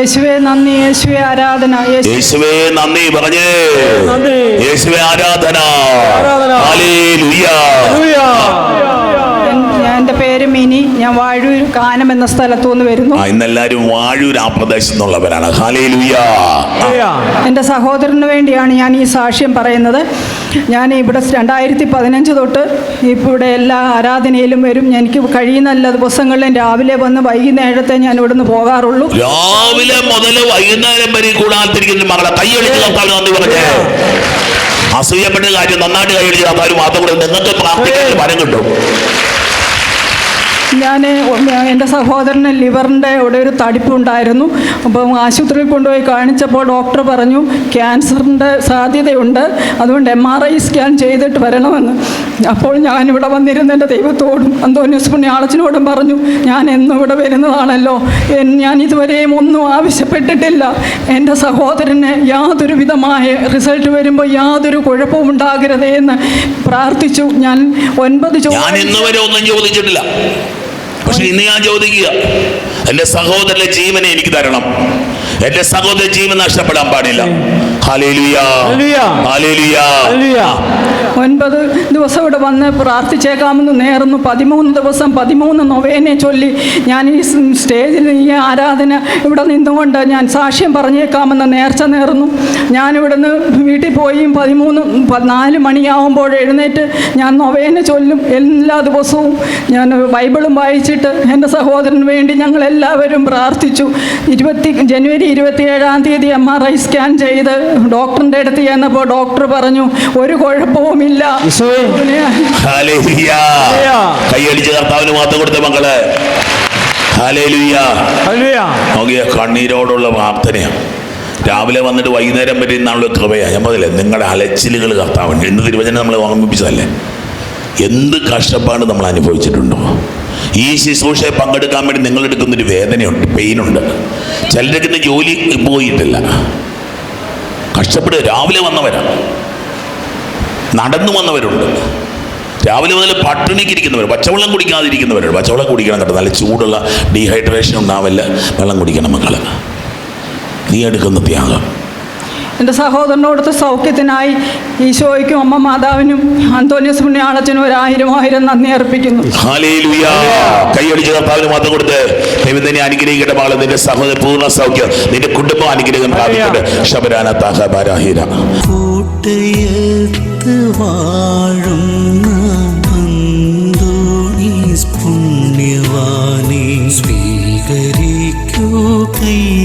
യേശുവേ നന്ദി യേശുവേ ആരാധന യേശുവേ നന്ദി പറഞ്ഞേ. യേശുവേ ആരാധന. ആരാധന. ഹല്ലേലൂയ. എന്റെ പേര് മിനി. ഞാൻ വാഴൂർ കാനം എന്ന സ്ഥലത്തു നിന്ന് വരുന്നു. ആ ഇന്നെല്ലാരും വാഴൂർ ആ എന്റെ സഹോദരന് വേണ്ടിയാണ് ഞാൻ ഈ സാക്ഷ്യം പറയുന്നത്. ഞാൻ ഇവിടെ രണ്ടായിരത്തി പതിനഞ്ച് തൊട്ട് ഇപ്പോൾ ഇവിടെ എല്ലാ ആരാധനയിലും വരും. എനിക്ക് കഴിയുന്ന എല്ലാ ദിവസങ്ങളിലും രാവിലെ വന്ന് വൈകുന്നേരത്തെ ഞാൻ ഇവിടുന്ന് പോകാറുള്ളൂ. രാവിലെ മുതൽ വൈകുന്നേരം വരെ കൂടാത്തിരിക്കുന്ന മകളെ കൈയടിച്ച് അസൂയപ്പെട്ട കാര്യം നന്നായിട്ട് കൈയടിച്ച് എഴുതി മാത്രം കൂടെ നിങ്ങൾക്ക് പ്രാർത്ഥിക്കാൻ ഫലം കിട്ടും. ഞാൻ എന്റെ സഹോദരന് ലിവറിന്റെ ഇവിടെ ഒരു തടിപ്പുണ്ടായിരുന്നു. അപ്പം ആശുപത്രിയിൽ കൊണ്ടുപോയി കാണിച്ചപ്പോൾ ഡോക്ടർ പറഞ്ഞു ക്യാൻസറിന്റെ സാധ്യതയുണ്ട്. അതുകൊണ്ട് എം ആർ ഐ സ്കാൻ ചെയ്തിട്ട് വരണമെന്ന്. അപ്പോൾ ഞാനിവിടെ വന്നിരുന്ന എന്റെ ദൈവത്തോടും അന്തോന്യൂസ് പുണ്യാളച്ചനോടും പറഞ്ഞു ഞാൻ എന്നും ഇവിടെ വരുന്നതാണല്ലോ. ഞാൻ ഇതുവരെയും ഒന്നും ആവശ്യപ്പെട്ടിട്ടില്ല. എന്റെ സഹോദരന് യാതൊരു വിധമായ റിസൾട്ട് വരുമ്പോൾ യാതൊരു കുഴപ്പവും ഉണ്ടാകരുതേ എന്ന് പ്രാർത്ഥിച്ചു. ഞാൻ ഒൻപത് ഒന്നും ചോദിച്ചിട്ടില്ല. പക്ഷെ ഇന്ന് ഞാൻ ചോദിക്കുക എന്റെ സഹോദരന്റെ ജീവനെ എനിക്ക് തരണം. എന്റെ സഹോദര ജീവൻ നഷ്ടപ്പെടാൻ പാടില്ല. ഒൻപത് ദിവസം ഇവിടെ വന്ന് പ്രാർത്ഥിച്ചേക്കാമെന്ന് നേർന്നു. പതിമൂന്ന് ദിവസം പതിമൂന്ന് നൊവേനെ ചൊല്ലി ഞാൻ ഈ സ്റ്റേജിൽ ഈ ആരാധന ഇവിടെ നിന്നുകൊണ്ട് ഞാൻ സാക്ഷ്യം പറഞ്ഞേക്കാമെന്ന് നേർച്ച നേർന്നു. ഞാനിവിടുന്ന് വീട്ടിൽ പോയി പതിമൂന്ന് നാല് മണിയാവുമ്പോൾ എഴുന്നേറ്റ് ഞാൻ നൊവേനെ ചൊല്ലും. എല്ലാ ദിവസവും ഞാൻ ബൈബിളും വായിച്ചിട്ട് എന്റെ സഹോദരന് വേണ്ടി ഞങ്ങൾ എല്ലാവരും പ്രാർത്ഥിച്ചു. ഇരുപത്തി ജനുവരി ഇരുപത്തിയേഴാം തീയതി എം ആർ ഐ സ്കാൻ ചെയ്ത് ഡോക്ടറിന്റെ അടുത്ത് ചെന്നപ്പോൾ ഡോക്ടർ പറഞ്ഞു ഒരു കുഴപ്പവുമില്ല. കൈയടിച്ച് കർത്താവിന് മാത്രം കൊടുത്ത മക്കളെ. നോക്കിയ കണ്ണീരോടുള്ള പ്രാർത്ഥനയാണ് രാവിലെ വന്നിട്ട് വൈകുന്നേരം വരെ ഇന്നാണല്ലോ കൃപയാണ് ഞാൻ പറഞ്ഞില്ലേ നിങ്ങളുടെ അലച്ചിലുകൾ കർത്താവുണ്ട് എന്ത് തിരുവചനം നമ്മൾ ഓർമ്മിപ്പിച്ചതല്ലേ? എന്ത് കഷ്ടപ്പാട് നമ്മൾ അനുഭവിച്ചിട്ടുണ്ടോ? ഈ ശുശ്രൂഷയെ പങ്കെടുക്കാൻ വേണ്ടി നിങ്ങളെടുക്കുന്നൊരു വേദനയുണ്ട് പെയിനുണ്ട് ചിലരൊക്കെ ജോലി പോയിട്ടില്ല. കഷ്ടപ്പെട്ട് രാവിലെ വന്നവരാണ്. നടന്നു വന്നവരുണ്ട്. രാവിലെ മുതൽ പട്ടിണിക്ക് ഇരിക്കുന്നവർ പച്ചവെള്ളം കുടിക്കാതിരിക്കുന്നവരുണ്ട്. പച്ചവെള്ളം കുടിക്കണം കേട്ടോ നല്ല ചൂടുള്ള ഡീഹൈഡ്രേഷൻ ഉണ്ടാവില്ല വെള്ളം കുടിക്കണം മക്കൾ നീ എടുക്കുന്ന ത്യാഗം. എന്റെ സഹോദരനോടത്തെ സൗഖ്യത്തിനായി ഈശോയ്ക്കും അമ്മ മാതാവിനും അന്തോണിയസ് പുണ്യാളച്ചനും ഒരായിരം ആയിരം നന്ദി അർപ്പിക്കുന്നു. കൈയടിച്ച് കർത്താവിന് മാത്രം കൊടുത്ത് ദൈവം തന്നെ അനുഗ്രഹിക്കട്ടെ മകളെ. നിന്റെ സഹോദര പൂർണ സൗഖ്യം നിന്റെ കുടുംബം അനുഗ്രഹം പ്രാപിക്കട്ടെ. ശബരാന താഹ ബാരാഹീര. കൂട്ടയത്ത്